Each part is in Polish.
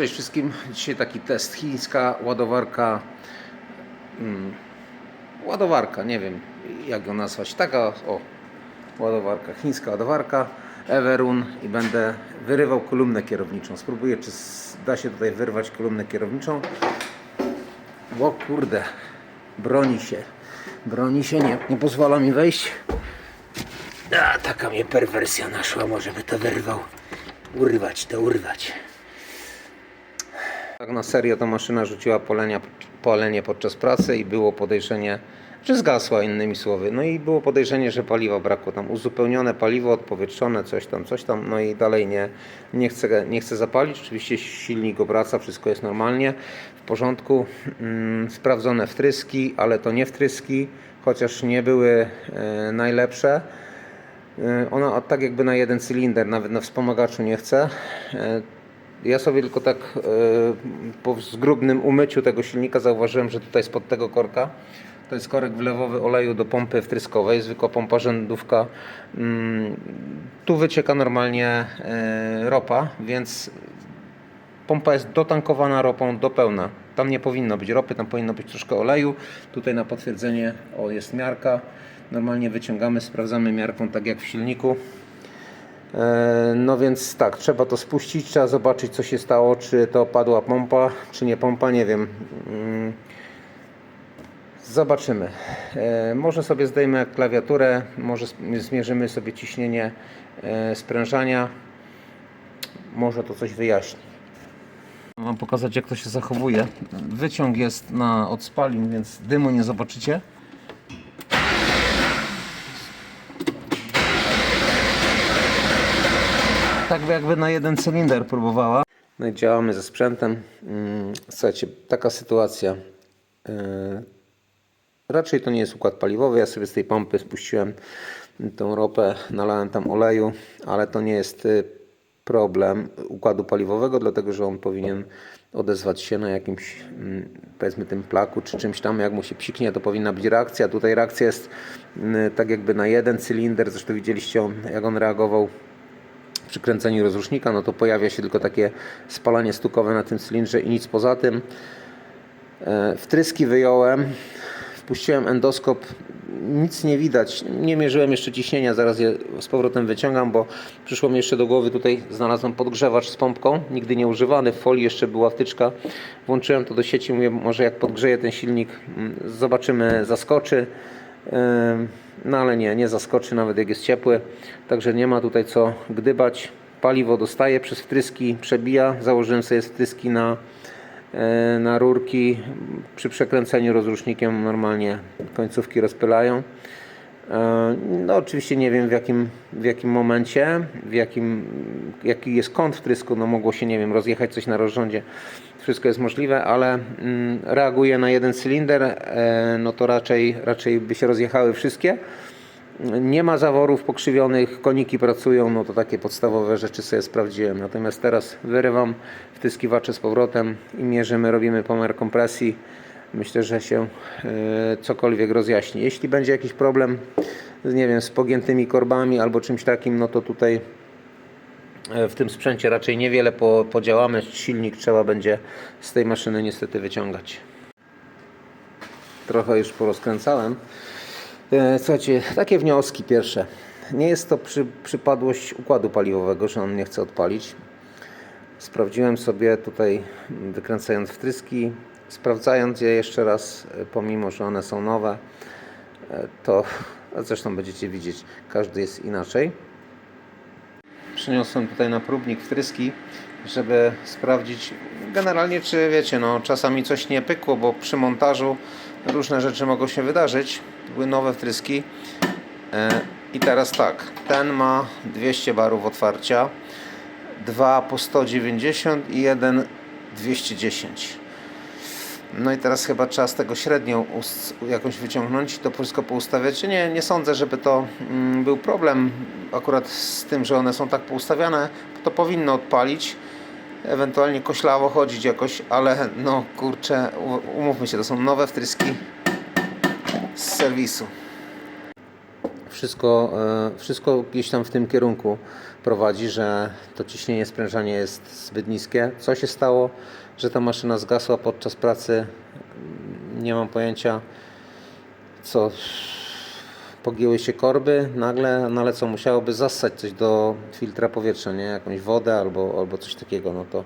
Cześć wszystkim. Dzisiaj taki test. Chińska ładowarka. Mm, ładowarka, nie wiem jak ją nazwać. Taka o ładowarka. Chińska ładowarka. Everun i będę wyrywał kolumnę kierowniczą. Spróbuję, czy da się tutaj wyrwać kolumnę kierowniczą. O kurde, broni się. Broni się, nie, nie pozwala mi wejść. A, taka mnie perwersja naszła, może by to wyrwał. Urwać to, urwać. Tak na serio to maszyna rzuciła polenia, polenie podczas pracy i było podejrzenie, że zgasła innymi słowy. No i było podejrzenie, że paliwa brakło. Tam uzupełnione paliwo, odpowietrzone, coś tam, coś tam. No i dalej nie, nie, chcę, nie chcę zapalić. Oczywiście silnik obraca, wszystko jest normalnie, w porządku. Mm, sprawdzone wtryski, ale to nie wtryski, chociaż nie były e, najlepsze. E, Ona tak jakby na jeden cylinder, nawet na wspomagaczu nie chce. Ja sobie tylko tak e, po zgrubnym umyciu tego silnika zauważyłem, że tutaj spod tego korka to jest korek wlewowy oleju do pompy wtryskowej, zwykła pompa rzędówka. Mm, Tu wycieka normalnie e, ropa, więc pompa jest dotankowana ropą do pełna. Tam nie powinno być ropy, tam powinno być troszkę oleju. Tutaj na potwierdzenie o jest miarka. Normalnie wyciągamy, sprawdzamy miarką tak jak w silniku. E, No więc tak, trzeba to spuścić, trzeba zobaczyć co się stało, czy to padła pompa, czy nie pompa, nie wiem. Mm, Zobaczymy. E, Może sobie zdejmę klawiaturę, może zmierzymy sobie ciśnienie e, sprężania. Może to coś wyjaśni. Wam pokazać jak to się zachowuje. Wyciąg jest na od spalin, więc dymu nie zobaczycie. Tak jakby na jeden cylinder próbowała. No i działamy ze sprzętem. Mm, Słuchajcie, taka sytuacja. Yy, Raczej to nie jest układ paliwowy. Ja sobie z tej pompy spuściłem tą ropę, nalałem tam oleju, ale to nie jest y, problem układu paliwowego, dlatego że on powinien odezwać się na jakimś mm, powiedzmy tym plaku czy czymś tam. Jak mu się psiknie, to powinna być reakcja. Tutaj reakcja jest y, tak jakby na jeden cylinder. Zresztą widzieliście jak on reagował przy kręceniu rozrusznika, no to pojawia się tylko takie spalanie stukowe na tym cylindrze i nic poza tym. E, Wtryski wyjąłem, wpuściłem endoskop, nic nie widać, nie mierzyłem jeszcze ciśnienia, zaraz je z powrotem wyciągam, bo przyszło mi jeszcze do głowy, tutaj znalazłem podgrzewacz z pompką, nigdy nie używany, w folii jeszcze była wtyczka, włączyłem to do sieci, mówię, może jak podgrzeję ten silnik, mm, zobaczymy, zaskoczy. No ale nie, nie zaskoczy nawet jak jest ciepły, także nie ma tutaj co gdybać. Paliwo dostaje przez wtryski, przebija. Założyłem sobie wtryski na, e, na rurki. Przy przekręceniu rozrusznikiem normalnie końcówki rozpylają. E, No oczywiście nie wiem w jakim, w jakim momencie, w jakim, jaki jest kąt wtrysku, no mogło się nie wiem rozjechać coś na rozrządzie. Wszystko jest możliwe, ale mm, reaguje na jeden cylinder, e, no to raczej, raczej by się rozjechały wszystkie. Nie ma zaworów pokrzywionych, koniki pracują, no to takie podstawowe rzeczy sobie sprawdziłem. Natomiast teraz wyrywam wtyskiwacze z powrotem i mierzymy, robimy pomiar kompresji. Myślę, że się e, cokolwiek rozjaśni. Jeśli będzie jakiś problem, nie wiem, z pogiętymi korbami albo czymś takim, no to tutaj w tym sprzęcie raczej niewiele po, podziałamy. Silnik trzeba będzie z tej maszyny niestety wyciągać. Trochę już porozkręcałem. E, Słuchajcie, takie wnioski pierwsze. Nie jest to przy, przypadłość układu paliwowego, że on nie chce odpalić. Sprawdziłem sobie tutaj, wykręcając wtryski, sprawdzając je jeszcze raz, e, pomimo że one są nowe, e, to zresztą będziecie widzieć, każdy jest inaczej. Przyniosłem tutaj na próbnik wtryski, żeby sprawdzić generalnie, czy wiecie, no czasami coś nie pykło, bo przy montażu różne rzeczy mogą się wydarzyć. Były nowe wtryski. E, I teraz tak, ten ma 200 barów otwarcia, dwa po 190 i jeden 210. No i teraz chyba trzeba z tego średnią jakąś wyciągnąć i to wszystko poustawiać. Nie, nie sądzę, żeby to mm, był problem akurat z tym, że one są tak poustawiane. To powinno odpalić. Ewentualnie koślawo chodzić jakoś, ale no kurczę, umówmy się, to są nowe wtryski z serwisu. Wszystko, e, wszystko gdzieś tam w tym kierunku prowadzi, że to ciśnienie sprężania jest zbyt niskie. Co się stało, że ta maszyna zgasła podczas pracy? Nie mam pojęcia. Co? Pogięły się korby nagle, no ale co, musiałoby zassać coś do filtra powietrza, nie? Jakąś wodę albo, albo coś takiego, no to,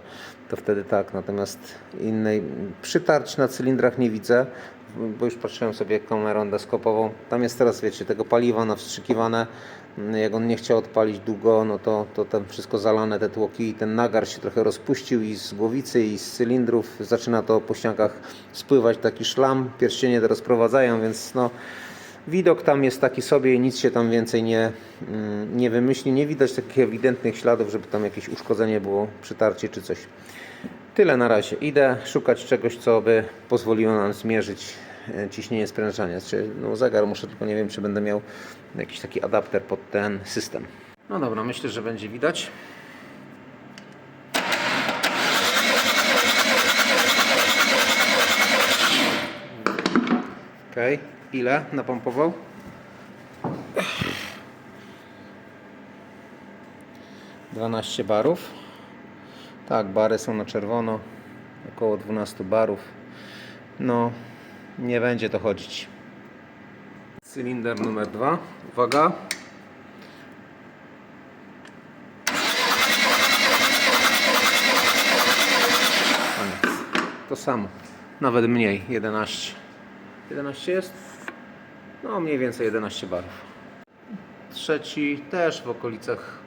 to wtedy tak. Natomiast innej przytarć na cylindrach nie widzę, bo już patrzyłem sobie kamerą endoskopową. Tam jest teraz, wiecie, tego paliwa nawstrzykiwane. Jak on nie chciał odpalić długo, no to, to tam wszystko zalane, te tłoki i ten nagar się trochę rozpuścił i z głowicy i z cylindrów zaczyna to po ściankach spływać taki szlam. Pierścienie to rozprowadzają, więc no Widok tam jest taki sobie i nic się tam więcej nie, mm, nie wymyśli. Nie widać takich ewidentnych śladów, żeby tam jakieś uszkodzenie było, przytarcie czy coś. Tyle na razie. Idę szukać czegoś, co by pozwoliło nam zmierzyć e, ciśnienie sprężania. Czy, no zegar muszę, tylko nie wiem, czy będę miał jakiś taki adapter pod ten system. No dobra, myślę, że będzie widać. Ok, ile napompował? Dwanaście barów. Tak, bary są na czerwono. Około 12 barów. No, nie będzie to chodzić. Cylinder numer dwa. Uwaga. To samo. Nawet mniej. 11. 11 jest? No mniej więcej 11 barów. Trzeci też w okolicach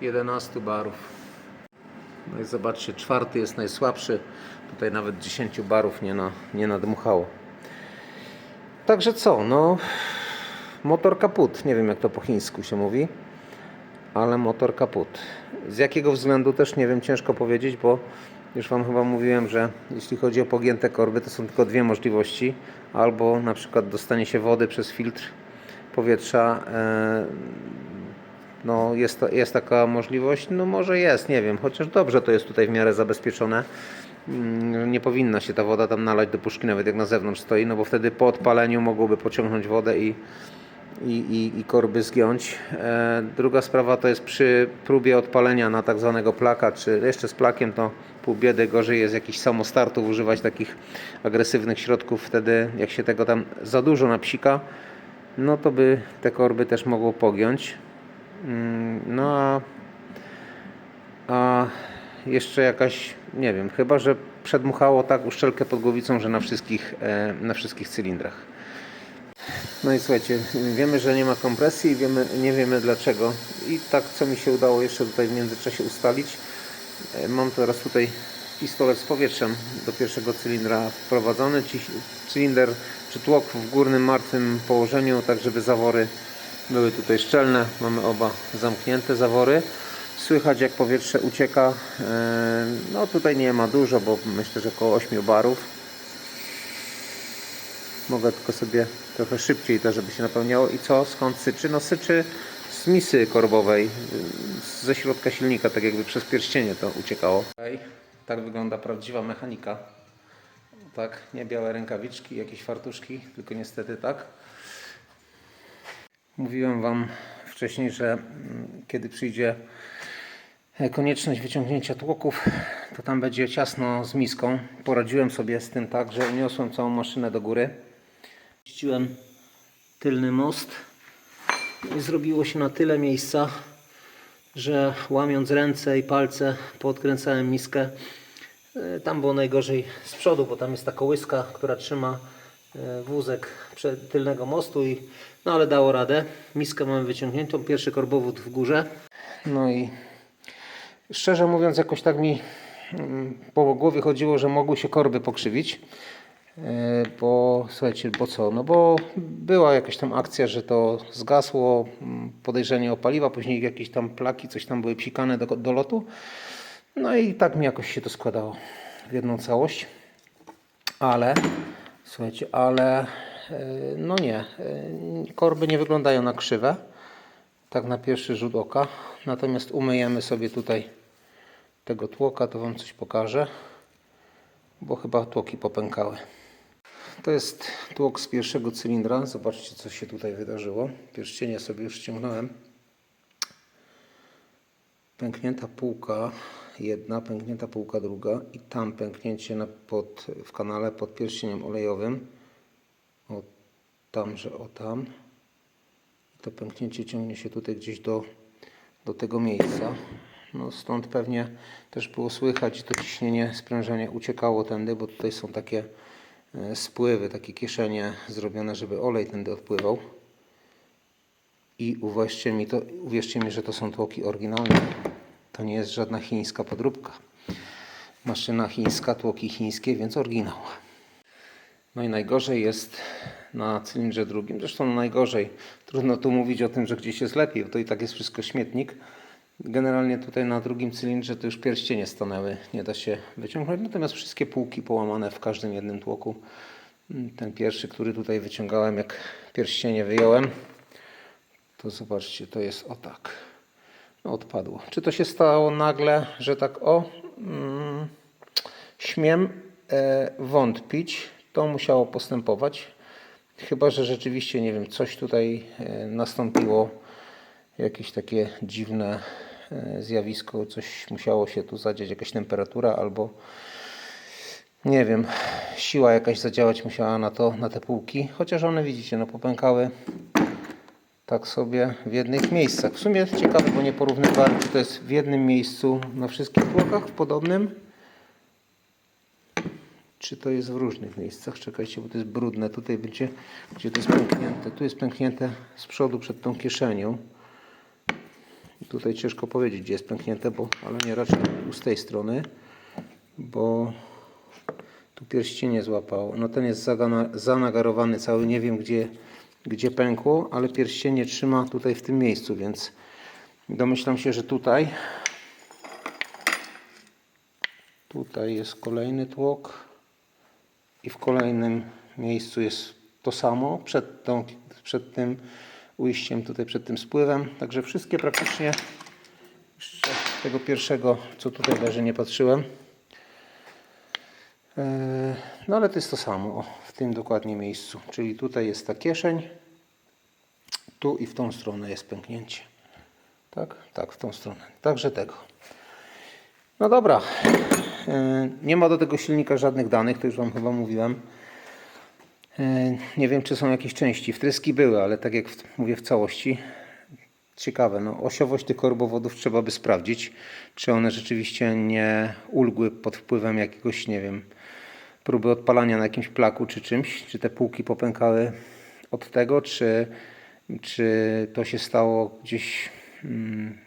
11 barów. No i zobaczcie, czwarty jest najsłabszy. Tutaj nawet 10 barów nie, na, nie nadmuchało. Także co, no motor kaput. Nie wiem jak to po chińsku się mówi, ale motor kaput. Z jakiego względu też nie wiem, ciężko powiedzieć, bo już Wam chyba mówiłem, że jeśli chodzi o pogięte korby, to są tylko dwie możliwości. Albo na przykład dostanie się wody przez filtr powietrza. No, jest, jest taka możliwość? No może jest, nie wiem. Chociaż dobrze to jest tutaj w miarę zabezpieczone. Mm, Nie powinna się ta woda tam nalać do puszki, nawet jak na zewnątrz stoi, no bo wtedy po odpaleniu mogłoby pociągnąć wodę i, i, i, i korby zgiąć. E, druga sprawa to jest przy próbie odpalenia na tak zwanego plaka, czy jeszcze z plakiem to pół biedy, gorzej jest jakichś samostartów używać takich agresywnych środków, wtedy jak się tego tam za dużo napsika, no to by te korby też mogło pogiąć. Mm, No a, a jeszcze jakaś, nie wiem, chyba że przedmuchało tak uszczelkę pod głowicą, że na wszystkich, e, na wszystkich cylindrach. No i słuchajcie, wiemy, że nie ma kompresji, wiemy, nie wiemy dlaczego. I tak, co mi się udało jeszcze tutaj w międzyczasie ustalić, e, mam teraz tutaj pistolet z powietrzem do pierwszego cylindra wprowadzony. Cylinder czy tłok w górnym martwym położeniu, tak żeby zawory były tutaj szczelne. Mamy oba zamknięte zawory. Słychać jak powietrze ucieka. E, No tutaj nie ma dużo, bo myślę, że około 8 barów. Mogę tylko sobie trochę szybciej to, żeby się napełniało. I co? Skąd syczy? No syczy z misy korbowej, ze środka silnika, tak jakby przez pierścienie to uciekało. Tak wygląda prawdziwa mechanika. Tak, nie białe rękawiczki, jakieś fartuszki, tylko niestety tak. Mówiłem Wam wcześniej, że mm, kiedy przyjdzie e, konieczność wyciągnięcia tłoków, to tam będzie ciasno z miską. Poradziłem sobie z tym tak, że uniosłem całą maszynę do góry. Puściłem tylny most i zrobiło się na tyle miejsca, że łamiąc ręce i palce podkręcałem miskę. E, Tam było najgorzej z przodu, bo tam jest ta kołyska, która trzyma wózek przed tylnego mostu i no ale dało radę. Miskę mamy wyciągniętą, pierwszy korbowód w górze. No i szczerze mówiąc jakoś tak mi mm, po głowie chodziło, że mogły się korby pokrzywić. E, Bo słuchajcie, bo co? No bo była jakaś tam akcja, że to zgasło, mm, podejrzenie o paliwa, później jakieś tam plaki, coś tam były psikane do, do lotu. No i tak mi jakoś się to składało w jedną całość. Ale, słuchajcie, ale e, no nie, e, korby nie wyglądają na krzywe, tak na pierwszy rzut oka. Natomiast umyjemy sobie tutaj tego tłoka, to Wam coś pokażę, bo chyba tłoki popękały. To jest tłok z pierwszego cylindra. Zobaczcie, co się tutaj wydarzyło. Pierścienie sobie już ściągnąłem. Pęknięta półka jedna, pęknięta półka druga i tam pęknięcie na, pod, w kanale pod pierścieniem olejowym. O tam, że o tam. I to pęknięcie ciągnie się tutaj gdzieś do, do tego miejsca. No stąd pewnie też było słychać to ciśnienie, sprężenie uciekało tędy, bo tutaj są takie e, spływy, takie kieszenie zrobione, żeby olej tędy odpływał. I uwierzcie mi, to, uwierzcie mi, że to są tłoki oryginalne. To nie jest żadna chińska podróbka. Maszyna chińska, tłoki chińskie, więc oryginał. No i najgorzej jest na cylindrze drugim. Zresztą no najgorzej. Trudno tu mówić o tym, że gdzieś jest lepiej, bo to i tak jest wszystko śmietnik. Generalnie tutaj na drugim cylindrze to już pierścienie stanęły. Nie da się wyciągnąć. Natomiast wszystkie półki połamane w każdym jednym tłoku. Ten pierwszy, który tutaj wyciągałem, jak pierścienie wyjąłem, to zobaczcie, to jest o tak. Odpadło. Czy to się stało nagle, że tak o? Mm, śmiem e, wątpić. To musiało postępować. Chyba, że rzeczywiście, nie wiem, coś tutaj e, nastąpiło. Jakieś takie dziwne e, zjawisko, coś musiało się tu zadziać, jakaś temperatura albo nie wiem, siła jakaś zadziałać musiała na to, na te półki. Chociaż one widzicie, no popękały tak sobie w jednych miejscach. W sumie jest ciekawe, bo nie porównywałem, czy to jest w jednym miejscu na wszystkich tłokach, w podobnym, czy to jest w różnych miejscach. Czekajcie, bo to jest brudne. Tutaj będzie, gdzie to jest pęknięte. Tu jest pęknięte z przodu przed tą kieszenią. I Tutaj ciężko powiedzieć, gdzie jest pęknięte, bo, ale nie raczej tu z tej strony, bo tu pierścienie złapało. No ten jest zanagarowany cały, nie wiem gdzie, gdzie pękło, ale pierścienie trzyma tutaj w tym miejscu, więc domyślam się, że tutaj tutaj jest kolejny tłok i w kolejnym miejscu jest to samo przed, tą, przed tym ujściem, tutaj przed tym spływem. Także wszystkie praktycznie tego pierwszego, co tutaj leży, nie patrzyłem. Eee, No ale to jest to samo, o, w tym dokładnie miejscu. Czyli tutaj jest ta kieszeń, tu i w tą stronę jest pęknięcie. Tak? Tak, w tą stronę. Także tego. No dobra. Eee, Nie ma do tego silnika żadnych danych, to już Wam chyba mówiłem. Eee, Nie wiem, czy są jakieś części. Wtryski były, ale tak jak mówię w całości, ciekawe. No, osiowość tych korbowodów trzeba by sprawdzić, czy one rzeczywiście nie ulgły pod wpływem jakiegoś, nie wiem, próby odpalania na jakimś plaku czy czymś, czy te półki popękały od tego, czy, czy to się stało gdzieś mm,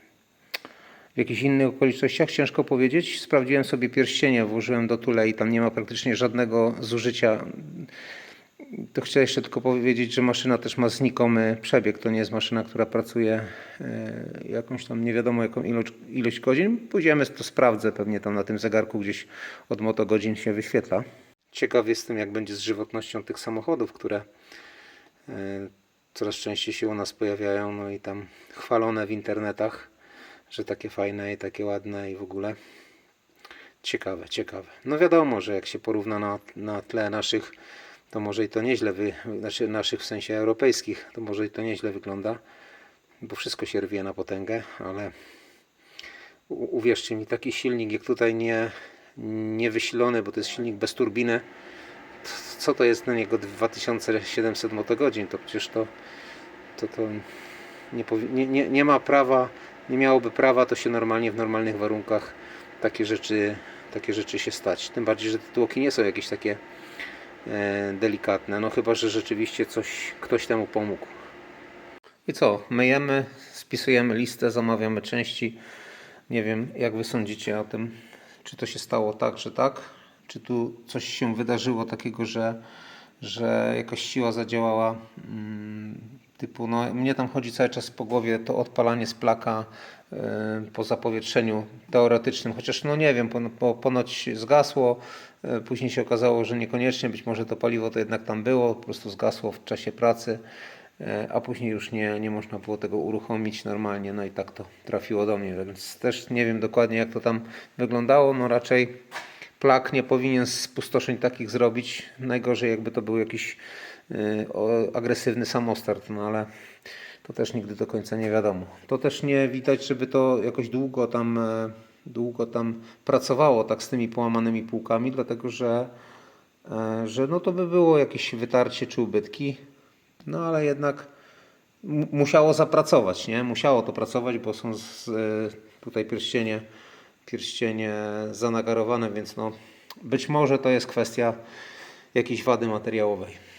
w jakichś innych okolicznościach, ciężko powiedzieć. Sprawdziłem sobie pierścienie, włożyłem do tule i tam nie ma praktycznie żadnego zużycia. To chcę jeszcze tylko powiedzieć, że maszyna też ma znikomy przebieg. To nie jest maszyna, która pracuje e, jakąś tam nie wiadomo jaką ilość, ilość godzin. Pójdziemy, to sprawdzę pewnie tam na tym zegarku gdzieś od moto godzin się wyświetla. Ciekaw jestem jak będzie z żywotnością tych samochodów, które e, coraz częściej się u nas pojawiają, no i tam chwalone w internetach, że takie fajne i takie ładne i w ogóle. Ciekawe, ciekawe. No wiadomo, że jak się porówna na, na tle naszych, to może i to nieźle, wy, znaczy naszych w sensie europejskich, to może i to nieźle wygląda, bo wszystko się rwie na potęgę, ale uwierzcie mi, taki silnik jak tutaj nie, nie wysilony, bo to jest silnik bez turbiny, co to jest na niego 2700 motogodzin, to przecież to, to, to nie, nie, nie, nie ma prawa, nie miałoby prawa to się normalnie w normalnych warunkach takie rzeczy, takie rzeczy się stać. Tym bardziej, że te tłoki nie są jakieś takie e, delikatne, no chyba, że rzeczywiście coś, ktoś temu pomógł. I co, myjemy, spisujemy listę, zamawiamy części. Nie wiem, jak Wy sądzicie o tym, czy to się stało tak, że tak, czy tu coś się wydarzyło takiego, że, że jakaś siła zadziałała. Mm, typu, no, mnie tam chodzi cały czas po głowie to odpalanie z plaka y, po zapowietrzeniu teoretycznym, chociaż no nie wiem, po, ponoć zgasło, y, później się okazało, że niekoniecznie, być może to paliwo to jednak tam było, po prostu zgasło w czasie pracy, a później już nie, nie można było tego uruchomić normalnie, no i tak to trafiło do mnie, więc też nie wiem dokładnie jak to tam wyglądało, no raczej plak nie powinien spustoszeń takich zrobić. Najgorzej jakby to był jakiś o, agresywny samostart, no ale to też nigdy do końca nie wiadomo. To też nie widać, żeby to jakoś długo tam, e, długo tam pracowało tak z tymi połamanymi półkami, dlatego że, e, że no to by było jakieś wytarcie czy ubytki. No ale jednak mu- musiało zapracować, nie? Musiało to pracować, bo są z, tutaj pierścienie, pierścienie zanagarowane, więc no być może to jest kwestia jakiejś wady materiałowej.